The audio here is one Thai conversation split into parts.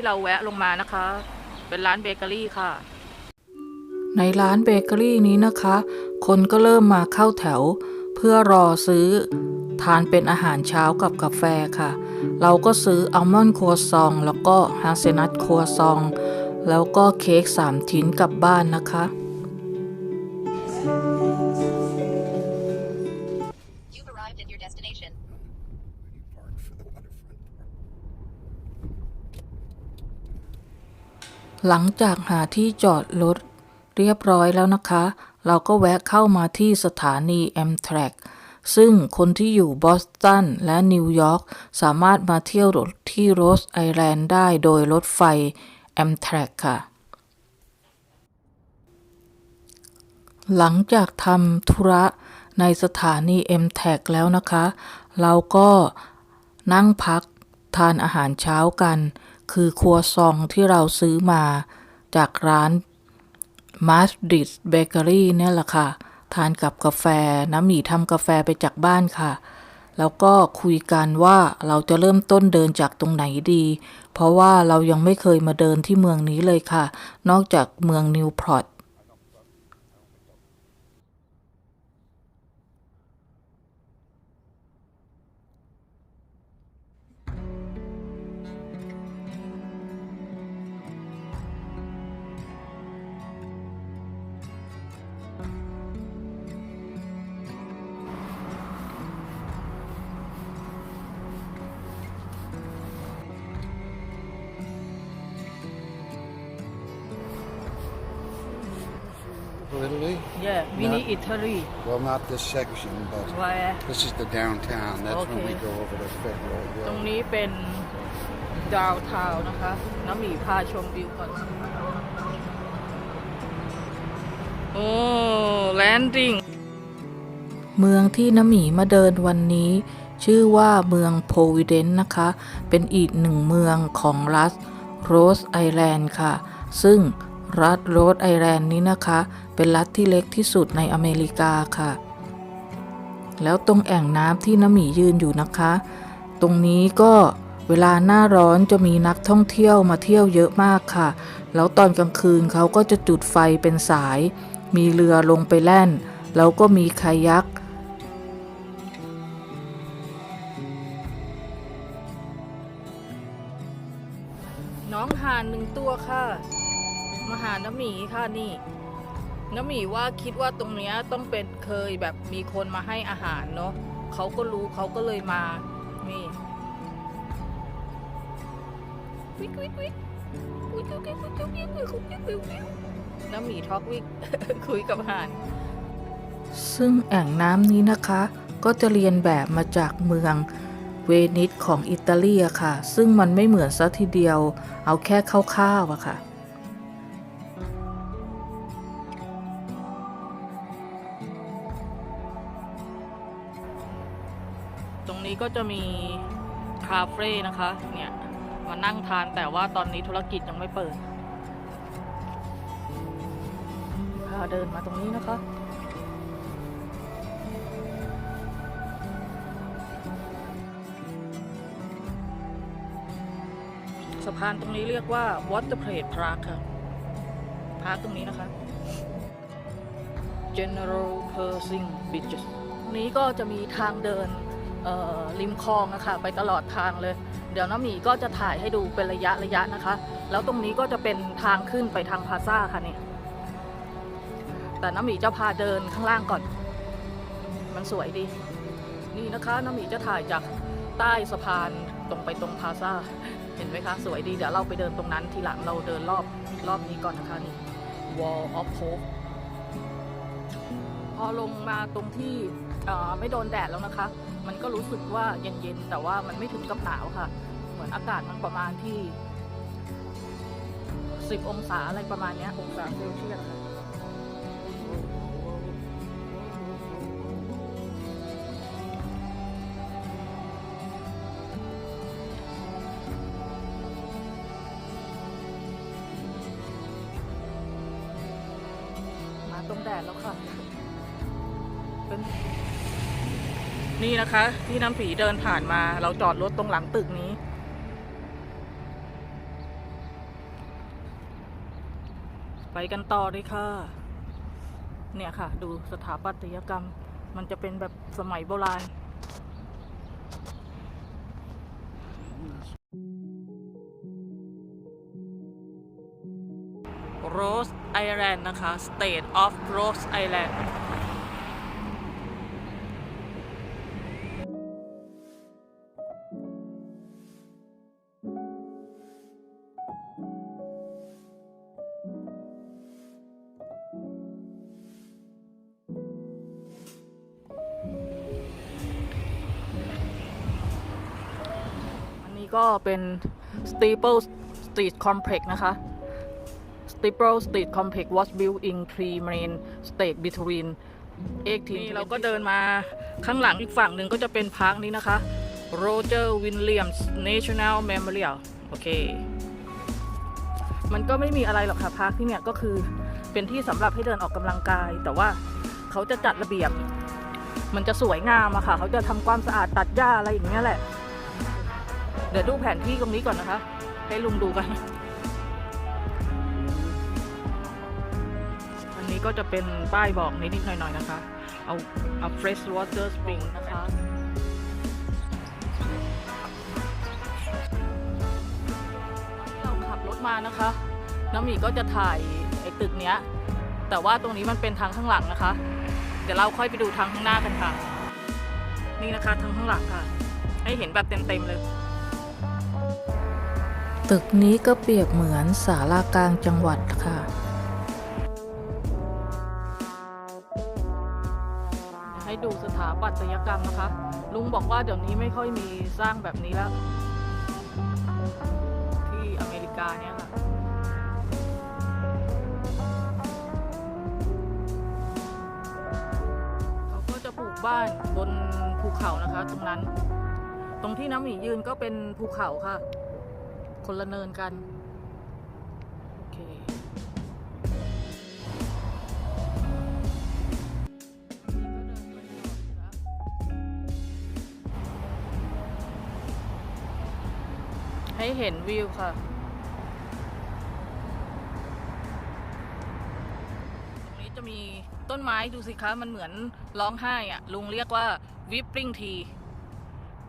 ที่เราแวะลงมานะคะ เป็นร้านเบเกอรี่ค่ะ ในร้านเบเกอรี่นี้นะคะ คนก็เริ่มมาเข้าแถว เพื่อรอซื้อ ทานเป็นอาหารเช้ากับกาแฟค่ะ เราก็ซื้ออัลมอนด์ครัวซอง แล้วก็ฮาเซนัทครัวซอง แล้วก็เค้ก3ชิ้นกลับบ้านนะคะ หลังจากหาที่จอดรถเรียบร้อยแล้วนะคะ เราก็แวะเข้ามาที่สถานี Amtrak ซึ่งคนที่อยู่บอสตันและนิวยอร์กสามารถมาเที่ยวที่โรสไอแลนด์ได้โดยรถไฟ Amtrak ค่ะ หลังจากทำธุระในสถานี MTAG แล้วนะคะ เราก็นั่งพักทานอาหารเช้ากัน คือครัวซองที่เราซื้อมาจากร้านมัสดิสเบเกอรี่เนี่ยแหละค่ะ ทานกับกาแฟน้ำหมี่ทำกาแฟไปจากบ้านค่ะ แล้วก็คุยกันว่าเราจะเริ่มต้นเดินจากตรงไหนดี เพราะว่าเรายังไม่เคยมาเดินที่เมืองนี้เลยค่ะ นอกจากเมืองนิวพอร์ต Italy? yeah mini Italy Well, not this section, but where this is the downtown. That's when we Okay. go over to Federal ตรง Road. นี้เป็นดาวทาวนะคะ น้ำหมีพาชมวิวก่อน โอ้แลนดิ้งเมืองที่น้ำหมีมาเดินวันนี้ ชื่อว่าเมืองโพวิเดนนะคะ เป็นอีกหนึ่งเมืองของรัฐโรสไอแลนด์ค่ะ ซึ่ง รัฐโรสไอแลนด์นี้นะคะ เป็นรัฐที่เล็กที่สุดในอเมริกาค่ะ แล้วตรงแอ่งน้ำที่น้ำหมียืนอยู่นะคะ ตรงนี้ก็เวลาหน้าร้อนจะมีนักท่องเที่ยวมาเที่ยวเยอะมากค่ะ แล้วตอนกลางคืนเขาก็จะจุดไฟเป็นสาย มีเรือลงไปแล่น แล้วก็มีคายักน้องห่านหนึ่งตัวค่ะาน้ำหมีค่ะนี่น้ำหมีว่าคิดว่าตรงเนี้ยต้องเป็นเคยแบบมีคนมาให้อาหารเนาะเขาก็รู้เขาก็เลยมา นี่วิกวิกวิกวิกวิกวิกวิกวิกวิกวิกวิกวิกวิกวิกน้ำหมีทอกวิกคุยกับห่าน ซึ่งแอ่งน้ำนี้นะคะ ก็จะเรียนแบบมาจากเมืองเวนิสของอิตาลีอะค่ะ ซึ่งมันไม่เหมือนซะทีเดียว เอาแค่คร่าวๆอะค่ะ ก็จะมีคาเฟ่นะคะ เนี่ยมานั่งทานแต่ว่าตอนนี้ธุรกิจยังไม่เปิดพาเดินมาตรงนี้นะคะ สะพานตรงนี้เรียกว่า Water Plate Park ค่ะพาร์คตรงนี้นะคะ General Pershing Bridge นี้ก็จะมีทางเดิน ริมคลองนะคะไปตลอดทางเลย เดี๋ยวน้ำหมีก็จะถ่ายให้ดูเป็นระยะระยะนะคะ แล้วตรงนี้ก็จะเป็นทางขึ้นไปทางพาซ่าค่ะเนี่ยแต่น้ำหมีจะพาเดินข้างล่างก่อน มันสวยดี นี่นะคะน้ำหมีจะถ่ายจากใต้สะพานตรงไปตรงพาซ่าเห็นไหมคะ สวยดีเดี๋ยวเราไปเดินตรงนั้นทีหลังเราเดินรอบรอบนี้ก่อนนะคะนี่ Wall of Hope พอลงมาตรงที่ไม่โดนแดดแล้วนะคะ มันก็รู้สึกว่าเย็นๆแต่ว่ามันไม่ถึงกับหนาวค่ะ เหมือนอากาศมันประมาณที่10องศาอะไรประมาณเนี้ยองศาเซลเซียสค่ะมาตรงแดดแล้วค่ะเป็น นี่นะคะ ที่น้ำผีเดินผ่านมา เราจอดรถตรงหลังตึกนี้ ไปกันต่อเลยค่ะ เนี่ยค่ะ ดูสถาปัตยกรรม มันจะเป็นแบบสมัยโบราณโรสไอแลนด์นะคะ State of Rose Island ก็เป็น Steeple Street Complex นะคะ Steeple Street Complex was built in three main stage between 18นี่เราก็เดินมาข้างหลังอีกฝั่งหนึ่งก็จะเป็นพาร์คนี้นะคะ Roger Williams National Memorial โอเค มันก็ไม่มีอะไรหรอกค่ะพาร์คที่เนี่ยก็คือเป็นที่สำหรับให้เดินออกกำลังกาย แต่ว่าเขาจะจัดระเบียบ มันจะสวยงามอะค่ะ เขาจะทำความสะอาดตัดหญ้าอะไรอย่างเงี้ยแหละ เดี๋ยวดูแผนที่ตรงนี้ก่อนนะคะ ให้ลุงดูกัน อันนี้ก็จะเป็นป้ายบอกนิดๆหน่อยๆนะคะ เอาเอา fresh water spring นะคะเราขับรถมานะคะ น้ำหมีก็จะถ่ายไอ้ตึกเนี้ย แต่ว่าตรงนี้มันเป็นทางข้างหลังนะคะ เดี๋ยวเราค่อยไปดูทางข้างหน้ากันค่ะ นี่นะคะทางข้างหลังค่ะ ให้เห็นแบบเต็มๆเลย ตึกนี้ก็เปรียบเหมือนศาลากลางจังหวัดค่ะ ให้ดูสถาปัตยกรรมนะคะ ลุงบอกว่าเดี๋ยวนี้ไม่ค่อยมีสร้างแบบนี้แล้ว ที่อเมริกาเนี่ยค่ะเขาก็จะปลูกบ้านบนภูเขานะคะ ตรงนั้น ตรงที่น้ำหมียืนก็เป็นภูเขาค่ะ คนละเนินกัน โอเคให้เห็นวิวค่ะตรงนี้จะมีต้นไม้ดูสิคะ มันเหมือนร้องไห้อะลุงเรียกว่า whipping tea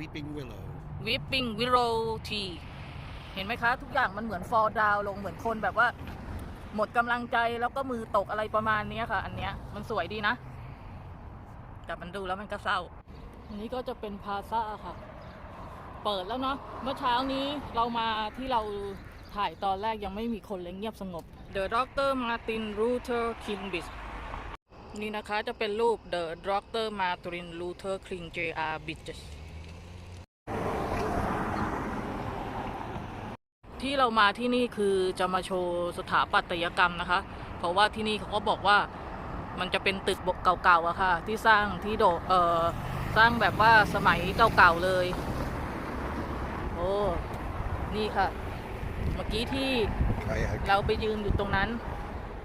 Weeping willow. whipping willow tea เห็นไหมคะ ทุกอย่างมันเหมือน fall down ลงเหมือนคนแบบว่า หมดกำลังใจแล้วก็มือตกอะไรประมาณเนี้ยค่ะ อันเนี้ยมันสวยดีนะ แต่มันดูแล้วมันก็เศร้า อันนี้ก็จะเป็นพาซ่าค่ะ เปิดแล้วเนาะเมื่อเช้านี้เรามาที่เราถ่ายตอนแรกยังไม่มีคนเลยเงียบสงบ The Dr. Martin Luther King Bridge นี่นะคะจะเป็นรูป The Dr. Martin Luther King Jr. Bridge ที่เรามาที่นี่คือจะมาโชว์สถาปัตยกรรมนะคะ เพราะว่าที่นี่เขาก็บอกว่ามันจะเป็นตึกเก่าๆอะค่ะ ที่สร้างที่โดเอ่อสร้างแบบว่าสมัยเก่าๆเลย โอ้นี่ค่ะ เมื่อกี้ที่ Kayak. เราไปยืนอยู่ตรงนั้น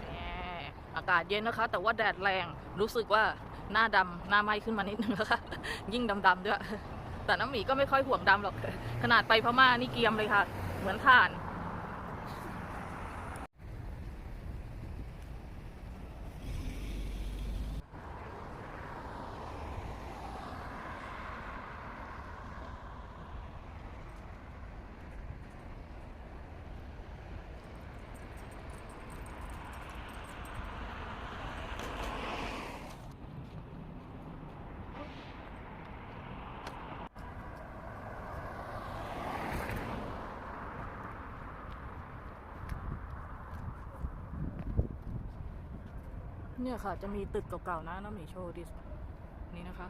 แหมอากาศเย็นนะคะ แต่ว่าแดดแรงรู้สึกว่าหน้าดำหน้าไหม้ขึ้นมานิดนึงนะคะยิ่งดำๆด้วย แต่น้ำหมีก็ไม่ค่อยห่วงดำหรอก ขนาดไปพม่านี่เกรียมเลยค่ะ เหมือนถ่าน เนี่ยค่ะ จะมีตึกเก่าๆนะน้ำหมีโชว์ดิสนี่นะคะ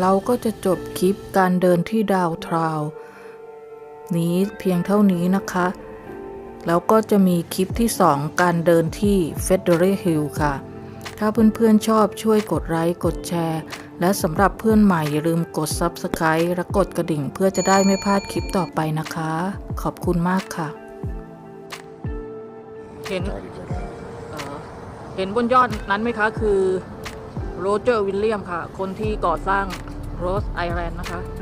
เราก็จะจบคลิปการเดินที่ดาวทราวน์นี้เพียงเท่านี้นะคะ แล้วก็จะมีคลิปที่ 2 การเดินที่เฟเดอร์ฮิลค่ะ ถ้าเพื่อนๆชอบช่วยกดไลค์กดแชร์ และสำหรับเพื่อนใหม่อย่าลืมกด Subscribe และกดกระดิ่งเพื่อจะได้ไม่พลาดคลิปต่อไปนะคะ ขอบคุณมากค่ะ เห็น Started to die. เออเห็นบนยอดนั้นไหมคะ คือโรเจอร์วิลเลียมค่ะ คนที่ก่อสร้างโรสไอแลนด์นะคะนี่